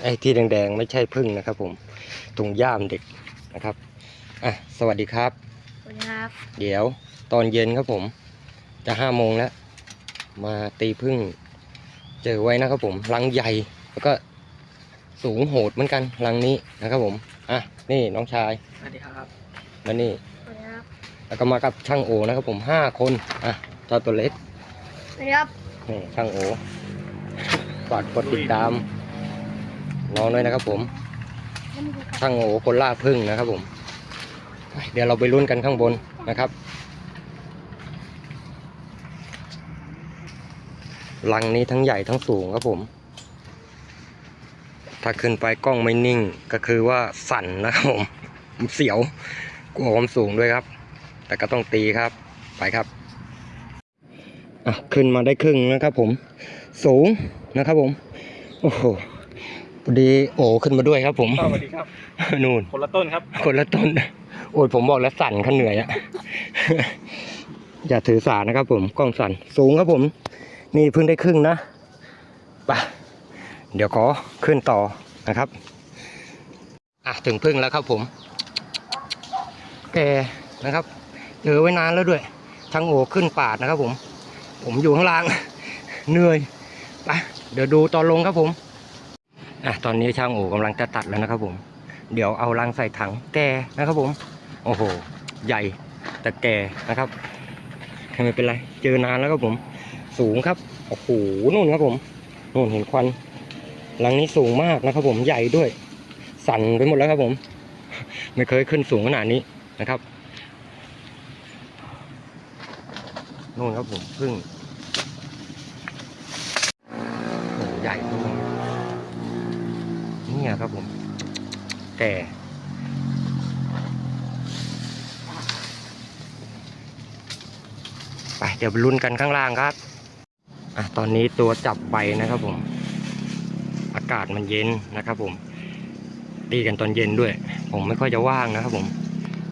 ไอ้ที่แดงๆ ไม่ใช่พึ่งนะครับ ผมถุงย่ามเด็กนะครับอะสวัสดีครับ สวัสดีครับ เดี๋ยวตอนเย็นครับผม จะห้าโมงแล้ว มาตีพึ่ง เจอไว้นะครับผมรังใหญ่แล้วก็สูงโหดเหมือนกันรังนี้นะครับผมอะนี่น้องชาย สวัสดีครับมานี่สวัสดีครับ แล้วก็มากับช่างโอนะครับผมห้าคนอะเจ้าตัวเล็กสวัสดีครับนี่ช่างโอฝากกดติดตาม น้องด้วยนะครับผมช่างโอคนล่าพึ่งนะครับผม เดี๋ยวเราไปลุ้นกันข้างบนนะครับลังนี้ทั้งใหญ่ทั้งสูงครับผม ถ้าขึ้นไปกล้องไม่นิ่งก็คือว่าสั่นนะครับผมเสียวกลัวความสูงด้วยครับ แต่ก็ต้องตีครับ ไปครับอะขึ้นมาได้ครึ่งนะครับผม สูงนะครับผม โอ้โห พอดีโอขึ้นมาด้วยครับ ผมสวัสดีครับนู่นคนละต้นครับ คนละต้น โอ้ยผมบอกแล้วสั่นขันเหนื่อยอะอย่าถือสานะครับ ผมกล้องสั่นสูงครับผม นี่เพิ่งได้ครึ่งนะไปเดี๋ยวขอขึ้นต่อนะครับอะถึงพึ่งแล้วครับผม แกนะครับเจอไว้นานแล้วด้วยทั้งโอขึ้นปาดนะครับผม ผมอยู่ข้างล่าง เหนื่อยไปเดี๋ยวดูตอนลงครับผม อะตอนนี้ช่างโอกำลังจะตัดแล้วนะครับผม เดี๋ยวเอาลังใส่ถังแกนะครับผม โอ้โห ใหญ่แต่แกนะครับไม่เป็นไร เจอนานแล้วครับผม สูงครับ โอ้โหนู่นครับผมนู่นเห็นควันลังนี้สูงมากนะครับ ผมใหญ่ด้วย สั่นไปหมดแล้วครับผม ไม่เคยขึ้นสูงขนาดนี้นะครับนู่นครับผมพึ่งโอ้ใหญ่มาก เนี่ยครับผมแก่ไปเดี๋ยวไปลุ้นกันข้างล่างครับอะตอนนี้ตัวจับใบนะครับผม อากาศมันเย็นนะครับผม ตีกันตอนเย็นด้วย ผมไม่ค่อยจะว่างนะครับผม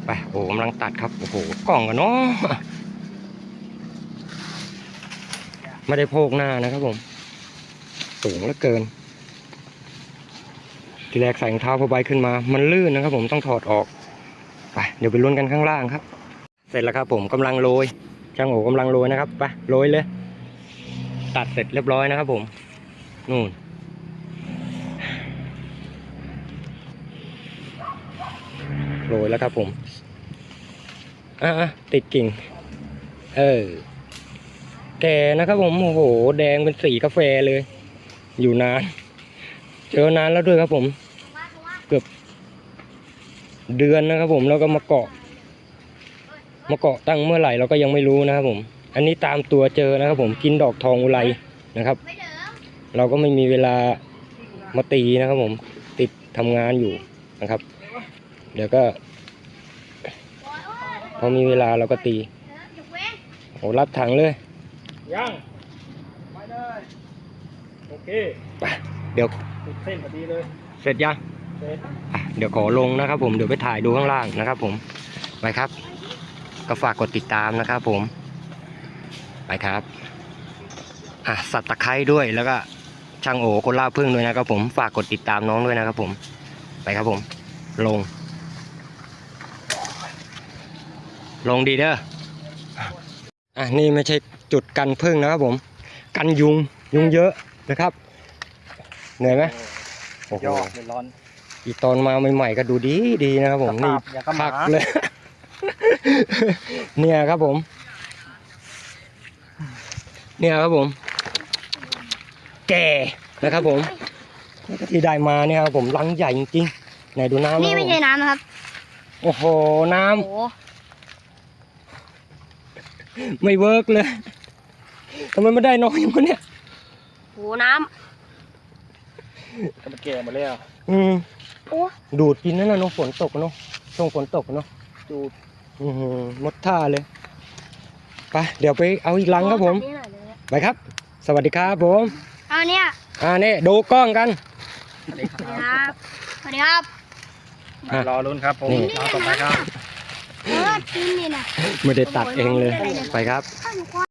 ไปโอ้กำลังตัดครับ โอ้โหกล่องกันเนาะไม่ได้โพกหน้านะครับผม สูงเหลือเกิน ทีแรกใส่รองเท้าผ้าใบขึ้นมา มันลื่นนะครับ ผมต้องถอดออกไปเดี๋ยวไปลุ้นกันข้างล่างครับ เสร็จแล้วครับ ผมกำลังโรยช่างโอกำลังโรยนะครับไปโรยเลย ตัดเสร็จเรียบร้อยนะครับ ผมนู่นโรยแล้วครับ ผมอะติดกิ่ง เออแก่นะครับผมโอ้โห แดงเป็นสีกาแฟเลย อยู่นาน เจอนานแล้วด้วยครับผม เกือบเดือนนะครับผมแล้วก็มาเกาะ มาเกาะตั้งเมื่อไหร่เราก็ยังไม่รู้นะครับผม อันนี้ตามตัวเจอนะครับผมกินดอกทองอุไรนะครับ เราก็ไม่มีเวลามาตีนะครับผมติดทำงานอยู่นะครับ เดี๋ยวก็พอมีเวลาเราก็ตีโอ้รับถังเลยยังไปเลยโอเคไป เดี๋ยวติดเส้นพอดีเลยเสร็จยังเสร็จอะเดี๋ยวขอลงนะครับ ผมเดี๋ยวไปถ่ายดูข้างล่างนะครับ ผมไปครับ ก็ฝากกดติดตามนะครับ ผมไปครับอะสับตะไคร้ด้วยแล้วก็ช่างโอคนล่าพึ่งด้วยนะครับ ผมฝากกดติดตามน้องด้วยนะครับ ผมไปครับผม ลง ลงดีเด้ออะนี่ไม่ใช่จุดกันพึ่งนะครับผม กันยุงยุงเยอะนะครับ เหนื่อยไหมโอ้โหยอดเลยร้อน อีตอนมาใหม่ๆก็ดูดีดีนะครับผมสนี่ภาพอย่างกับหมาคักเลย เนี่ยครับผม เนี่ยครับผม แก่นะครับผมที่ได้มาเนี่ยครับผมลังใหญ่จริงๆไหนดูน้ำนี่ไม่คใช่รับผมน้ำนะครับโอ้โหน้ำ โอ้โหไม่เวิร์กเลยทำไมไม่ได้น้อยอย่างวะเนี่ยโหน้ ก็มันแก่หมดแล้วอืมำโอ้ดูดกินนั่นนะเนาะฝนตกอะเนาะช่วงฝนตกอะเนาะจูดอือหือหมดท่าเลยไปเดี๋ยวไปเอาอีกลังครับผมตัดนี่หน่อยเลยไปครับ สวัสดีครับผมเอาเนี่ยอ่านี่ดูกล้องกันสวัสดีคสวัสดีรัครับบสวัสดีครับอะรอลุ้นครับผมนี่ รอต่อไปครับ เออกินนี่นะ ไม่ได้ตัดเองเลย ไปครับ ข้าวหมูควาย